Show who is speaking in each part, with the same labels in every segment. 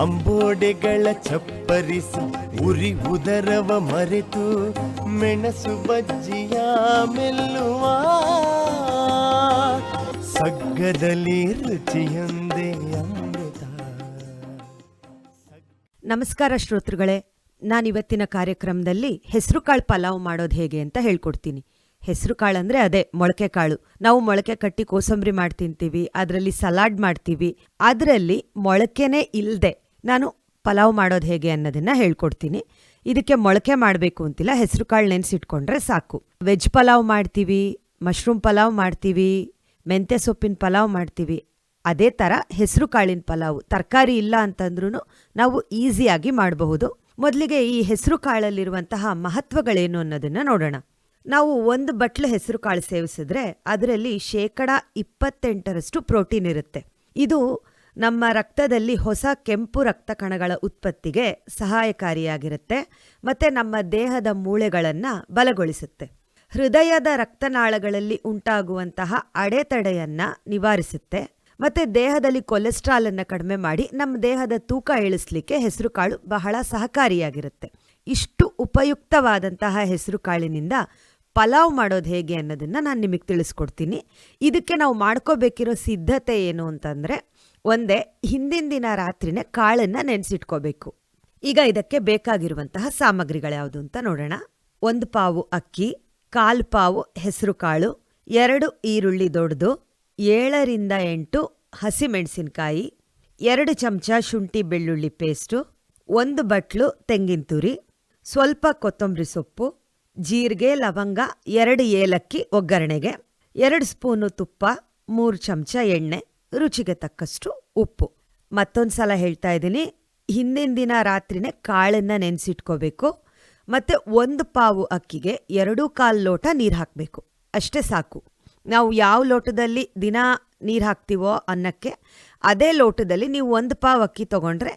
Speaker 1: ಅಂಬೋಡೆಗಳ ಚಪ್ಪರಿಸಿ, ಉರಿ ಉದರವ ಮರೆತು, ಮೆಣಸು ಬಜ್ಜಿಯ ಮೆಲ್ಲುವ. ಸಗ್ಗದಲ್ಲಿ ರುಚಿಯೊಂದೇ ಅಮೃತ.
Speaker 2: ನಮಸ್ಕಾರ ಶ್ರೋತೃಗಳೇ, ನಾನಿವತ್ತಿನ ಕಾರ್ಯಕ್ರಮದಲ್ಲಿ ಹೆಸರು ಕಾಳು ಪಲಾವ್ ಮಾಡೋದು ಹೇಗೆ ಅಂತ ಹೇಳ್ಕೊಡ್ತೀನಿ. ಹೆಸರು ಅಂದರೆ ಅದೇ, ಮೊಳಕೆ ಕಾಳು. ನಾವು ಮೊಳಕೆ ಕಟ್ಟಿ ಕೋಸಂಬರಿ ಮಾಡಿ ತಿಂತೀವಿ ಅದರಲ್ಲಿ ಸಲಾಡ್ ಮಾಡ್ತೀವಿ. ಅದರಲ್ಲಿ ಮೊಳಕೆನೇ ಇಲ್ಲದೆ ನಾನು ಪಲಾವ್ ಮಾಡೋದು ಹೇಗೆ ಅನ್ನೋದನ್ನ ಹೇಳ್ಕೊಡ್ತೀನಿ. ಇದಕ್ಕೆ ಮೊಳಕೆ ಮಾಡಬೇಕು ಅಂತಿಲ್ಲ, ಹೆಸರು ಕಾಳು ನೆನೆಸಿಟ್ಕೊಂಡ್ರೆ ಸಾಕು. ವೆಜ್ ಪಲಾವ್ ಮಾಡ್ತೀವಿ, ಮಶ್ರೂಮ್ ಪಲಾವ್ ಮಾಡ್ತೀವಿ, ಮೆಂತ್ಯ ಸೊಪ್ಪಿನ ಪಲಾವ್ ಮಾಡ್ತೀವಿ. ಅದೇ ಥರ ಹೆಸರು ಕಾಳಿನ ಪಲಾವು, ತರಕಾರಿ ಇಲ್ಲ ಅಂತಂದ್ರೂ ನಾವು ಈಸಿಯಾಗಿ ಮಾಡಬಹುದು. ಮೊದಲಿಗೆ ಈ ಹೆಸರು ಕಾಳಲ್ಲಿರುವಂತಹ ಮಹತ್ವಗಳೇನು ಅನ್ನೋದನ್ನು ನೋಡೋಣ. ನಾವು ಒಂದು ಬಟ್ಲು ಹೆಸರು ಕಾಳು ಸೇವಿಸಿದ್ರೆ ಅದರಲ್ಲಿ ಶೇಕಡ ಇಪ್ಪತ್ತೆಂಟರಷ್ಟು ಪ್ರೋಟೀನ್ ಇರುತ್ತೆ. ಇದು ನಮ್ಮ ರಕ್ತದಲ್ಲಿ ಹೊಸ ಕೆಂಪು ರಕ್ತ ಕಣಗಳ ಉತ್ಪತ್ತಿಗೆ ಸಹಾಯಕಾರಿಯಾಗಿರುತ್ತೆ ಮತ್ತು ನಮ್ಮ ದೇಹದ ಮೂಳೆಗಳನ್ನು ಬಲಗೊಳಿಸುತ್ತೆ. ಹೃದಯದ ರಕ್ತನಾಳಗಳಲ್ಲಿ ಉಂಟಾಗುವಂತಹ ಅಡೆತಡೆಯನ್ನು ನಿವಾರಿಸುತ್ತೆ ಮತ್ತು ದೇಹದಲ್ಲಿ ಕೊಲೆಸ್ಟ್ರಾಲನ್ನು ಕಡಿಮೆ ಮಾಡಿ ನಮ್ಮ ದೇಹದ ತೂಕ ಇಳಿಸ್ಲಿಕ್ಕೆ ಹೆಸರು ಕಾಳು ಬಹಳ ಸಹಕಾರಿಯಾಗಿರುತ್ತೆ. ಇಷ್ಟು ಉಪಯುಕ್ತವಾದಂತಹ ಹೆಸರು ಕಾಳಿನಿಂದ ಪಲಾವ್ ಮಾಡೋದು ಹೇಗೆ ಅನ್ನೋದನ್ನು ನಾನು ನಿಮಗೆ ತಿಳಿಸ್ಕೊಡ್ತೀನಿ. ಇದಕ್ಕೆ ನಾವು ಮಾಡ್ಕೋಬೇಕಿರೋ ಸಿದ್ಧತೆ ಏನು ಅಂತಂದ್ರೆ ಒಂದೇ ಹಿಂದಿನ ದಿನ ರಾತ್ರಿನೇ ಕಾಳನ್ನು ನೆನೆಸಿಟ್ಕೋಬೇಕು. ಈಗ ಇದಕ್ಕೆ ಬೇಕಾಗಿರುವಂತಹ ಸಾಮಗ್ರಿಗಳ್ಯಾವುದು ಅಂತ ನೋಡೋಣ. ಒಂದು ಪಾವು ಅಕ್ಕಿ, ಕಾಲು ಪಾವು ಹೆಸರು ಕಾಳು, ಎರಡು ಈರುಳ್ಳಿ ದೊಡ್ಡದು ಏಳರಿಂದ ಎಂಟು ಹಸಿಮೆಣಸಿನಕಾಯಿ ಎರಡು ಚಮಚ ಶುಂಠಿ ಬೆಳ್ಳುಳ್ಳಿ ಪೇಸ್ಟು, ಒಂದು ಬಟ್ಲು ತೆಂಗಿನ ತುರಿ, ಸ್ವಲ್ಪ ಕೊತ್ತಂಬರಿ ಸೊಪ್ಪು, ಜೀರಿಗೆ, ಲವಂಗ, ಎರಡು ಏಲಕ್ಕಿ ಒಗ್ಗರಣೆಗೆ, ಎರಡು ಸ್ಪೂನು ತುಪ್ಪ, ಮೂರು ಚಮಚ ಎಣ್ಣೆ ರುಚಿಗೆ ತಕ್ಕಷ್ಟು ಉಪ್ಪು. ಮತ್ತೊಂದು ಸಲ ಹೇಳ್ತಾ ಇದ್ದೀನಿ, ಹಿಂದಿನ ದಿನ ರಾತ್ರಿನೇ ಕಾಳನ್ನು ನೆನೆಸಿಟ್ಕೋಬೇಕು, ಮತ್ತು ಒಂದು ಪಾವು ಅಕ್ಕಿಗೆ ಎರಡೂ ಕಾಲು ಲೋಟ ನೀರು ಹಾಕಬೇಕು. ಅಷ್ಟೇ ಸಾಕು. ನಾವು ಯಾವ ಲೋಟದಲ್ಲಿ ದಿನ ನೀರು ಹಾಕ್ತೀವೋ ಅನ್ನಕ್ಕೆ, ಅದೇ ಲೋಟದಲ್ಲಿ ನೀವು ಒಂದು ಪಾವು ಅಕ್ಕಿ ತಗೊಂಡ್ರೆ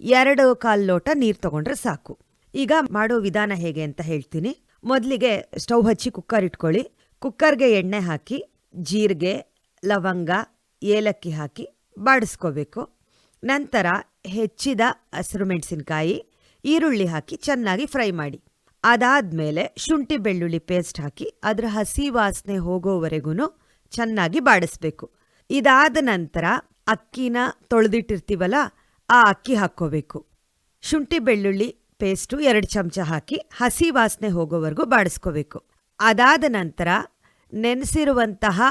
Speaker 2: ಎರಡು ಕಾಲು ಲೋಟ ನೀರು ತಗೊಂಡ್ರೆ ಸಾಕು. ಈಗ ಮಾಡೋ ವಿಧಾನ ಹೇಗೆ ಅಂತ ಹೇಳ್ತೀನಿ. ಮೊದಲಿಗೆ ಸ್ಟವ್ ಹಚ್ಚಿ ಕುಕ್ಕರ್ ಇಟ್ಕೊಳ್ಳಿ. ಕುಕ್ಕರ್ಗೆ ಎಣ್ಣೆ ಹಾಕಿ, ಜೀರಿಗೆ, ಲವಂಗ ಏಲಕ್ಕಿ ಹಾಕಿ ಬಾಡಿಸ್ಕೋಬೇಕು. ನಂತರ ಹೆಚ್ಚಿದ ಹಸಿರು ಮೆಣಸಿನಕಾಯಿ, ಈರುಳ್ಳಿ ಹಾಕಿ ಚೆನ್ನಾಗಿ ಫ್ರೈ ಮಾಡಿ. ಅದಾದ್ಮೇಲೆ ಶುಂಠಿ ಬೆಳ್ಳುಳ್ಳಿ ಪೇಸ್ಟ್ ಹಾಕಿ ಅದರ ಹಸಿ ವಾಸನೆ ಹೋಗೋವರೆಗೂ ಚೆನ್ನಾಗಿ ಬಾಡಿಸ್ಬೇಕು. ಇದಾದ ನಂತರ ಅಕ್ಕಿನ ತೊಳೆದಿಟ್ಟಿರ್ತೀವಲ್ಲ, ಆ ಅಕ್ಕಿ ಹಾಕ್ಕೋಬೇಕು. ಶುಂಠಿ ಬೆಳ್ಳುಳ್ಳಿ ಪೇಸ್ಟು ಎರಡು ಚಮಚ ಹಾಕಿ ಹಸಿ ವಾಸನೆ ಹೋಗೋವರೆಗೂ ಬಾಡಿಸ್ಕೋಬೇಕು. ಅದಾದ ನಂತರ ನೆನೆಸಿರುವಂತಹ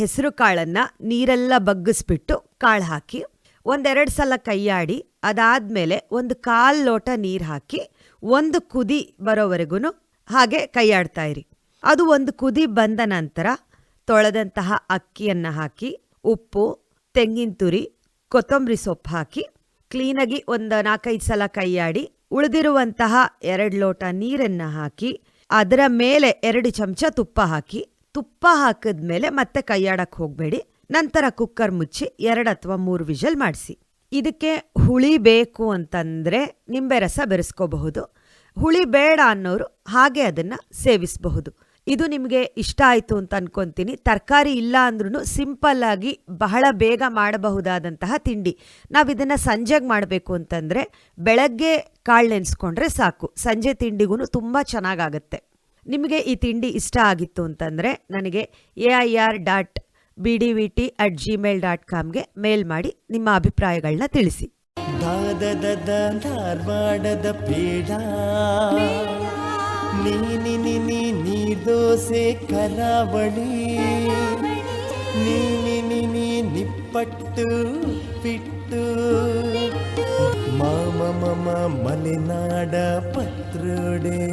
Speaker 2: ಹೆಸರು ಕಾಳನ್ನ ನೀರೆಲ್ಲ ಬಗ್ಗಿಸ್ಬಿಟ್ಟು ಕಾಳು ಹಾಕಿ, ಒಂದೆರಡು ಸಲ ಕೈಯಾಡಿ, ಅದಾದ್ಮೇಲೆ ಒಂದು ಕಾಲು ಲೋಟ ನೀರು ಹಾಕಿ, ಒಂದು ಕುದಿ ಬರೋವರೆಗೂ ಹಾಗೆ ಕೈಯಾಡ್ತಾ ಇರಿ. ಅದು ಒಂದು ಕುದಿ ಬಂದ ನಂತರ ತೊಳೆದಂತಹ ಅಕ್ಕಿಯನ್ನು ಹಾಕಿ, ಉಪ್ಪು, ತೆಂಗಿನ ತುರಿ, ಕೊತ್ತಂಬರಿ ಸೊಪ್ಪು ಹಾಕಿ, ಕ್ಲೀನಾಗಿ ಒಂದು ನಾಲ್ಕೈದು ಸಲ ಕೈಯಾಡಿ, ಉಳಿದಿರುವಂತಹ ಎರಡು ಲೋಟ ನೀರನ್ನು ಹಾಕಿ, ಅದರ ಮೇಲೆ ಎರಡು ಚಮಚ ತುಪ್ಪ ಹಾಕಿ ತುಪ್ಪ ಹಾಕಿದ್ಮೇಲೆ ಮತ್ತೆ ಕೈಯಾಡಕ್ಕೆ ಹೋಗಬೇಡಿ. ನಂತರ ಕುಕ್ಕರ್ ಮುಚ್ಚಿ ಎರಡು ಅಥವಾ ಮೂರು ವಿಷಲ್ ಮಾಡಿಸಿ. ಇದಕ್ಕೆ ಹುಳಿ ಬೇಕು ಅಂತಂದರೆ ನಿಂಬೆ ರಸ ಬೆರೆಸ್ಕೋಬಹುದು. ಹುಳಿ ಬೇಡ ಅನ್ನೋರು ಹಾಗೆ ಅದನ್ನು ಸೇವಿಸಬಹುದು. ಇದು ನಿಮಗೆ ಇಷ್ಟ ಆಯಿತು ಅಂತ ಅನ್ಕೊಂತೀನಿ. ತರಕಾರಿ ಇಲ್ಲ ಅಂದ್ರೂ ಸಿಂಪಲ್ಲಾಗಿ ಬಹಳ ಬೇಗ ಮಾಡಬಹುದಾದಂತಹ ತಿಂಡಿ. ನಾವು ಇದನ್ನ ಸಂಜೆಗೆ ಮಾಡಬೇಕು ಅಂತಂದರೆ ಬೆಳಗ್ಗೆ ಕಾಳು ನೆನೆಸ್ಕೊಂಡ್ರೆ ಸಾಕು. ಸಂಜೆ ತಿಂಡಿಗೂ ತುಂಬ ಚೆನ್ನಾಗಾಗತ್ತೆ. ನಿಮಗೆ ಈ ತಿಂಡಿ ಇಷ್ಟ ಆಗಿತ್ತು ಅಂತಂದರೆ ನನಗೆ A I R dot B D V T at Gmail dot ಕಾಮ್ಗೆ mail ಮಾಡಿ ನಿಮ್ಮ ಅಭಿಪ್ರಾಯಗಳನ್ನ ತಿಳಿಸಿ.
Speaker 1: ಧಾರವಾಡದ ಪೇಡ. ನೀ ನೀರ್ದೋಸೆ ಕರಾವಳಿ. ನಿನಿ ನಿಪ್ಪಟ್ಟು ಪಿಟ್ಟು. ಮಾಮ ಮಮ ಮಲೆನಾಡ ಪತ್ರೊಡೆ.